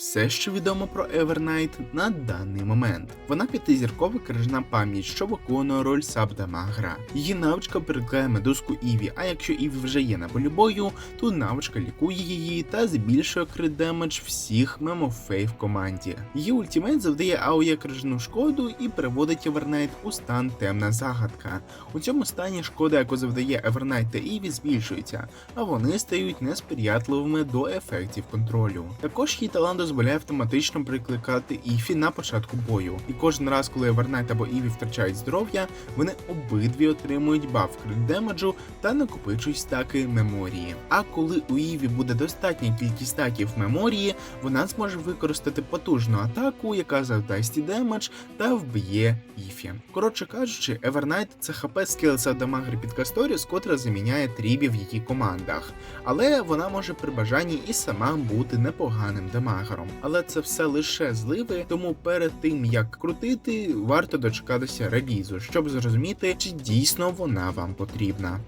Все, що відомо про Evernight на даний момент. Вона п'ятизіркова крижна пам'ять, що виконує роль сабдамагра. Її навичка перекликає медузку Іві, а якщо Іві вже є на полі бою, то навичка лікує її та збільшує крит демедж всіх мемофей в команді. Її ультимейт завдає Аує крижну шкоду і переводить Evernight у стан темна загадка. У цьому стані шкода, яку завдає Evernight та Іві, збільшується, а вони стають несприятливими до ефектів контролю. Також її талант дозволяє автоматично прикликати Іфі на початку бою. І кожен раз, коли Evernight або Іві втрачають здоров'я, вони обидві отримують баф крит демеджу та накопичують стаки меморії. А коли у Іві буде достатня кількість стаків меморії, вона зможе використати потужну атаку, яка завдасть демедж та вб'є Іфі. Коротше кажучи, Evernight – це хп скілса дамагри під Касторіс, котра заміняє трібі в її командах. Але вона може при бажанні і сама бути непоганим дамагером. Але це все лише зливи, тому перед тим як крутити, варто дочекатися релізу, щоб зрозуміти, чи дійсно вона вам потрібна.